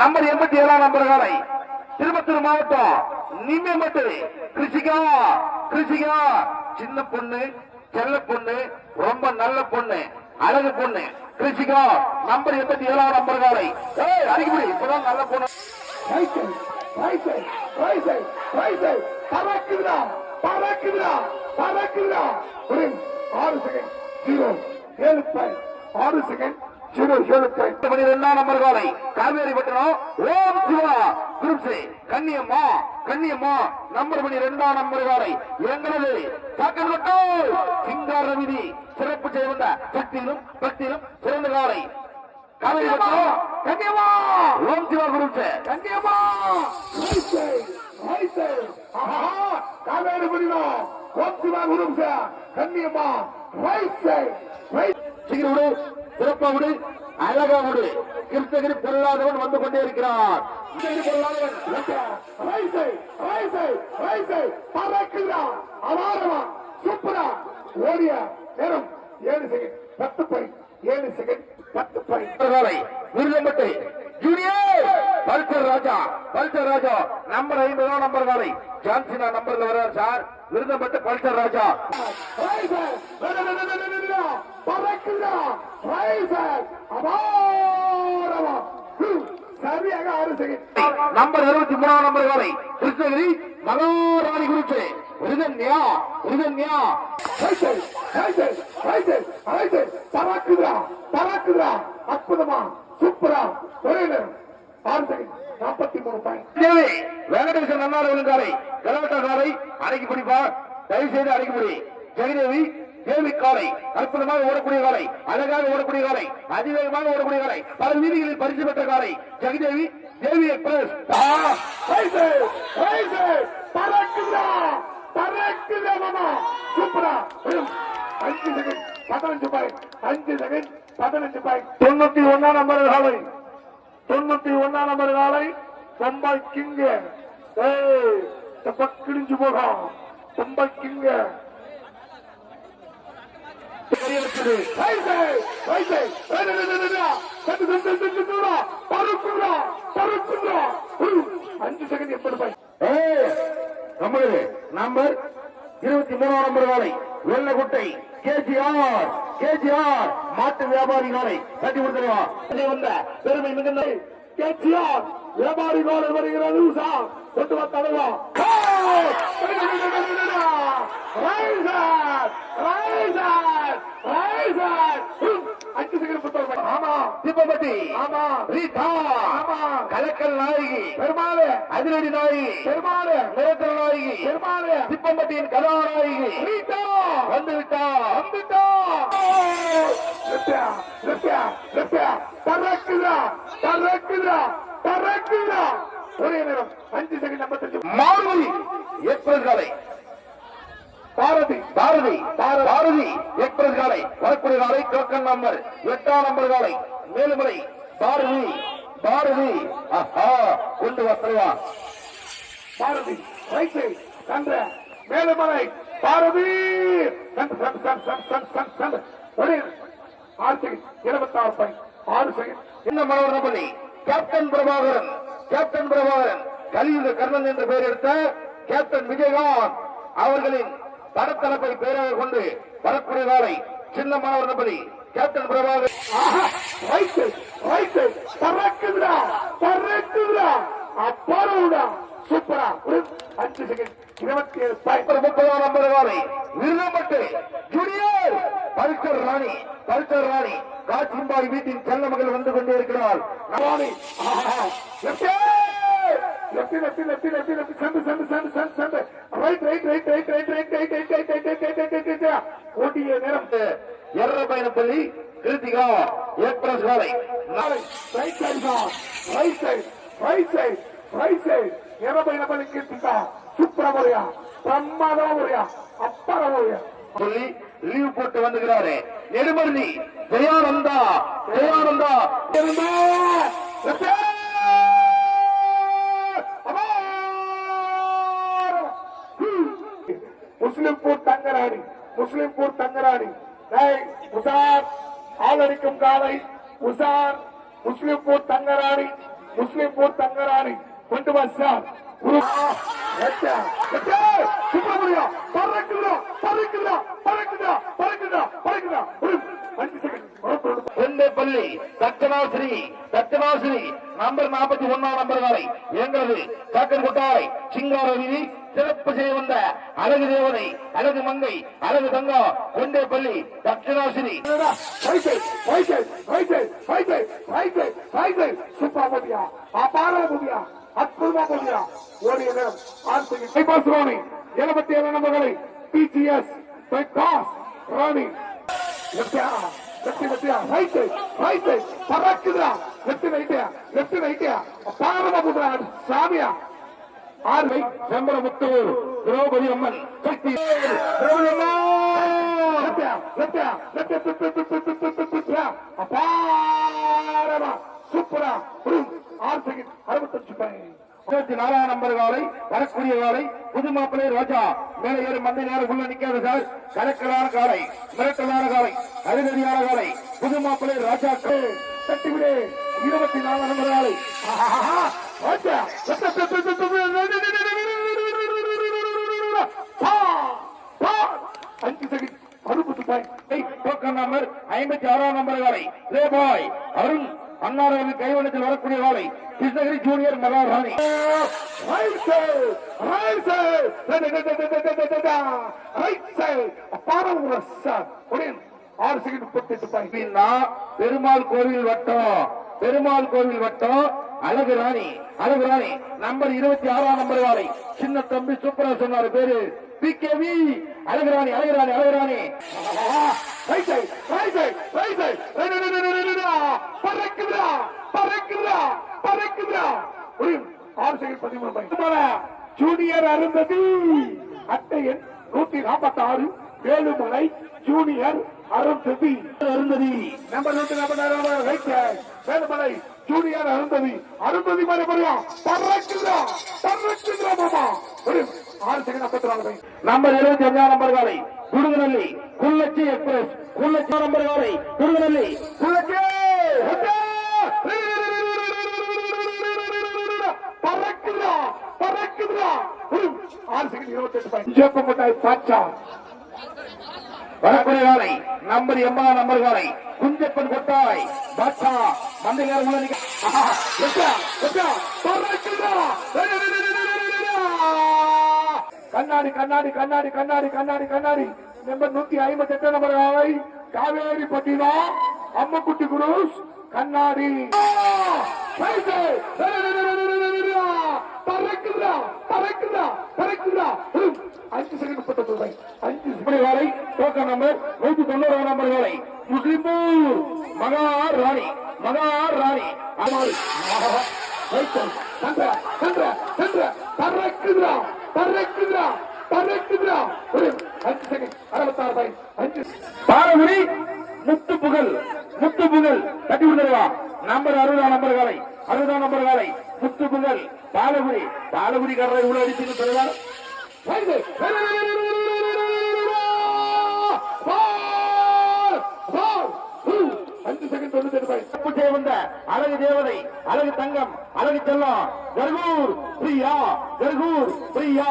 Number எண்பத்தி ஏழாம் number காலை திருப்பத்தூர் மாவட்டம் நிம்மட்டு கிருஷிகா கிருஷிகா. சின்ன பொண்ணு செல்ல பொண்ணு ரொம்ப நல்ல பொண்ணு அழகு பொண்ணு. கிருஷிகா நம்பர் எண்பத்தி ஏழாம் நம்பர் காலை ஏய் இப்பதான் நல்ல பொண்ணு. பறக்குதுடா பறக்குதுடா பறக்குதுடா. ஒரு ஆறு செகண்ட் ஜீரோ ஏழு பாயிண்ட் ஆறு செகண்ட் எட்டு மணி ரெண்டாம் நம்பர் காலை காவேரி பட்டணம் ஓம் சிவா குருப்சி கண்ணியம்மா கண்ணியம்மா நம்பர் மணி ரெண்டாம் நம்பர் காலை எங்களது தாக்கல் கட்டோல் சிங்கார விதி. சிறப்பு செய்வந்த சக்தியிலும் பக்தியிலும் சிறந்த காலை. காவேரி பட்டணம் கண்ணியம்மா ஓம் சிவா குருப்சி கண்ணியம்மா காவேரி பட்டணம் ஓம் சிவா குருப்சி கண்ணியம்மா ரைட் சைட் ரைட் சீக்கிரம் விடு சிறப்பா விடு அழகா விடு. கிருஷ்ணகிரி பொல்லாதவன் வந்து கொண்டே இருக்கிறார். கிருஷ்ணகிரி சூப்பரா. ஓடிய நேரம் ஏழு செகண்ட் பத்து பை ஏழு செகண்ட் பத்து பை காலை junior Pulsar Raja Pulsar Raja number ஐம்பதாம் நம்பர் காலை ஜான்சினா நம்பர்ல வர்றார் சார். விருதம்பட்டு பல்சர் ராஜா ரைசை பறக்குதா ரைசை அபாரமா ஹம், சரியாக ஆறு செகண்ட் நம்பர் அறுபத்தி மூணாம் நம்பர் காலை கிருஷ்ணகிரி மகாராணி குறிச்சு விருதன்யா விருதன்யா பறக்குதா பறக்குதா அற்புதமா சூப்பரா. ஒரே நேரம். ஆறு செகண்ட். நாற்பத்தி மூணு பாயிண்ட் வெங்கடேசன் நன்னாடு விழுங்காலை கலவட்ட காலை அடக்கி பிடிப்பா தயவு செய்து அடக்கி பிடி ஜெகதேவி கேள்வி காலை அற்புதமாக ஓடக்கூடிய காலை அழகாக ஓடக்கூடிய காலை அதிவேகமாக ஓடக்கூடிய காலை பல வீதிகளில் பரிசு பெற்ற காலை ஜெகதேவி தேவி எக்ஸ்பிரஸ் ரைசை ரைசை பறக்குதா பறக்குதா மாமா. சூப்பரா. அஞ்சு செகண்ட் பதினஞ்சு பாயிண்ட் அஞ்சு செகண்ட் பதினஞ்சு பாயிண்ட் தொண்ணூத்தி ஒன்னாம் நம்பர் காலை. தொண்ணூத்தி ஒன்னாம் நம்பர் காலை. பொம்பை கிங்க. ஏய் தப்ப கிழிஞ்சு போகும் பொம்பை கிங்க. பறக்குதா அஞ்சு செகண்ட் எப்படி நம்மளது நம்பர் இருபத்தி மூணாம் நம்பர் காலை வெள்ளக்குட்டை கேஜிஆர் கேஜிஆர் மாட்டு வியாபாரி காலை கட்டி கொடுத்துருவா. வந்த பெருமை மிகுந்த கேட்சியார் வியாபாரி கோலம் வருகிறது கொண்டு வா தலைவா கலக்கல் நாயகி பெருமாளே அதிரடி நாயகி பெருமாளே மிரட்டல் நாயகி பெருமாளே திப்பம்பட்டியின் கதாநாயகி ரீட்டா வந்து விட்டா வந்துட்டா லெப்டியா லெப்டியா லெப்டியா ஒரே நேரம் அஞ்சு செகண்ட் ஐம்பத்தஞ்சு மாருதி எக்ஸ்பிரஸ் காலை பாரதி பாரதி பாரதி எக்ஸ்பிரஸ் காலை வரக்கூடிய காலை டோக்கன் நம்பர் எட்டாம் நம்பர் காலை. மேலுமலை பாரதி பாரதி. கொண்டு வசல்வா பாரதி ரைட் கன்ற மேலுமலை பாரதி. கண்டு கண்டு கண்டு கண்டு ஆறு இருபத்தாறு பாயிண்ட் ஆறு செகண்ட் இந்த மனோரமணி கேப்டன் பிரபாகரன் கேப்டன் பிரபாகரன் கலியுக கர்ணன் என்று பெயர் எடுத்த கேப்டன் விஜயகாந்த் அவர்களின் படத்தளப்பை பெயராக கொண்டு வரக்கூடிய காலை சின்ன captain right side right side பறக்குதுடா பறக்குதுடா அப்பாரோடா சூப்பரா. அஞ்சு செகண்ட் இருபத்தி ஏழு முப்பதாம் நம்பர் காலை விருதம்பட்டு ஜூனியர் ராணி பல்சர் ராணி காட்சிம்பாய் வீட்டின் செல்ல மகள் வந்து கொண்டே இருக்கிறாள். Navani left left left left left சண்டு சண்டு சென்று சென்று சண்டு right right right right right right right right right right right right right right right நேரம் எர்ர கிருத்திகா எக்ஸ்பிரஸ் வேலை நாளை ரைட் சைடு தான் right side right side right side எரபை நபலி கீர்த்திக்கா முறையா பிரமாதமா முறையா அப்பற முறையா சொல்லி லீவ் போட்டு வந்துகிறாரு நெடுமருதி ஜெயானந்தா ஜெயானந்தா இருந்தா முஸ்லிம்பூர் தங்கராணி முஸ்லிம்பூர் தங்கராணி. டேய், உசார் ஆளடிக்கும் காலை உசார் முஸ்லிம்பூர் தங்கராணி முஸ்லிம் போர் தங்கராணி. கொண்டு வா சார் குரு வெட்ட, வெட்ட, சுப்பிரமணியம் பறக்குதா பறக்குதா பறக்குதா பறக்குதா பறக்குதா ஒரு அஞ்சு செகண்ட் நம்பர் நாற்பத்தி ஒன்னாம் நம்பர் காலை எங்களது சாக்கன் கொட்டாய் சிங்கார வீதி சிறப்பு செய்ய வந்த அழகு தேவதை அழகு மங்கை அழகு தங்கம் கொண்டே பள்ளி தட்சிணாசிரி சூப்பரா போட்டியா அபாரமா போட்டியா அற்புதமா போட்டியா ஓடிய நேரம் எழுபத்தி ஏழு நம்பர்களை பிஜிஎஸ் ராணி. வெற்றி வெற்றியா ரைட்டு ரைட்டு பறக்குதா வெற்றி ரைட்டியா வெற்றி ரைட்டியா பாரமா போடுறா சாமியா ஆர்வை செம்பரமுத்தூர் திரௌபதி அம்மன் சக்தி அபாரமா சூப்பரா ஆறு செகண்ட் அறுபத்தஞ்சு இருபத்தி நாலாம் நம்பர் காலை வரக்கூடிய காலை புது மாப்பிள்ளை ராஜா மேலே ஏறு மந்தை நேரம் உள்ள நிக்காத சார் கலக்கலான காலை மிரட்டலான காலை அருகதியான காலை புது மாப்பிள்ளை ராஜா தட்டிவிடு இருபத்தி நாலு நம்பர் ஆளு அஞ்சு செகண்ட் பருப்பு துப்பாய் டோக்கன் நம்பர் ஐம்பத்தி ஆறாம் நம்பர் வேலை ரே பாய் அருண் அன்னாரது கைவனத்தில் வரக்கூடிய வேலை கிருஷ்ணகிரி ஜூனியர் மகாராணி ஆறு செகண்ட் முப்பத்தி எட்டு பெருமாள் கோவில் வட்டம் பெருமாள் கோவில் வட்டம் அழகு ராணி அழகு ராணி. நம்பர் இருபத்தி ஆறாம் நம்பர் வாழை சின்ன தம்பி சூப்பரா சொன்னார் பேரு பி கே வி அழகு ராணி அழகு ராணி. அழகு ராணி பறக்குதா பறக்குதா பறக்குதா ஒரு ஆறு ஜூனியர் அருந்ததி. அட்டை எண் நூத்தி நாற்பத்தி ஆறு வேலுமலை ஜூனியர் அருந்ததி அருந்ததி நம்பர் நூத்தி நாற்பத்தி ஆறு ரைட் வேலுமலை ஜூனியர் அருந்ததி அருந்ததி மாதிரி மாமா ஒரு ஆறு செகண்ட் நம்பர் இருபத்தி அஞ்சாம் நம்பர் காலை குள்ளச்சி எக்ஸ்பிரஸ் குள்ளச்சி நம்பர் காலை குள்ளச்சி பறக்குதா பறக்குதா ஆறு செகண்ட் இருபத்தி எட்டு பாச்சா வரக்கூடிய காலை நம்பர் எண்பதாம் நம்பர் காலை குஞ்சப்பன் கொட்டாய் பாட்சா மந்தையார் உள்ள நிக்க வெட்டா வெட்டா பறக்குதா கண்ணாடி கண்ணாடி கண்ணாடி கண்ணாடி கண்ணாடி கண்ணாடி நம்பர் நூத்தி ஐம்பத்தி எட்டு நம்பர் ஆவை காவேரி பட்டினம் அம்மக்குட்டி குரூஸ் கண்ணாடி பைசு. பறக்குதா பறக்குதா பறக்குதா ஹம். அஞ்சு செகண்ட் முப்பத்தொன்பது ரூபாய் அஞ்சு second. இப்படி காலை டோக்கன் நம்பர் நூத்தி தொண்ணூறாம் நம்பர் காலை தகுதி முத்து புகழ் முத்து புகழ். தட்டி விடுவா நம்பர் அறுபதாம் நம்பர் காலை அறுபதாம் நம்பர் காலை. முத்து புகழ் பாலகுடி. பாலகுடி காரரை இவ்வளவு அடிச்சுட்டு பெறுவார் அழகு தேவதை அழகு தங்கம் அழகு செல்லம். Karkur Priya. Karkur Priya.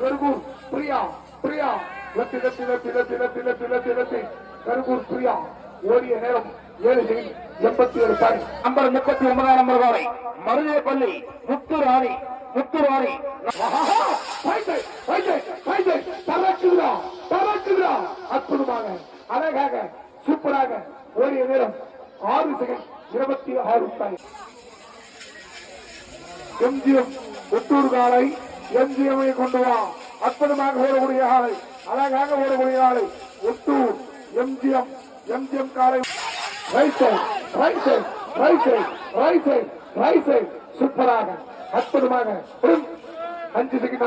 Karkur Priya Priya. Left left left left left left left left Karukur Priya ஓடிய நேரம் ஏழு செகண்ட் எண்பத்தி ஏழு பாய் நம்பர் முப்பத்தி ஒன்பதாம் நம்பர் காலை மருதேப்பள்ளி முத்து ராணி முத்து ராணி. பறக்குதா பறக்குதா அற்புதமாக அழகாக சூப்பராக ஓடிய நேரம் ஆறு செகண்ட் இருபத்தி ஆறு பாய் எம்ஜிஎம் ஒட்டூர் காலை எம்ஜிஎம்ஐ கொண்டு வா. அற்புதமாக ஓடக்கூடிய ஆலை அழகாக ஓடக்கூடிய ஆலை ஒட்டூர் எம்ஜிஎம் எம்ஜிஎம் காலை right side right side right side right side right side சூப்பராக அற்புதமாக அஞ்சு செகண்ட்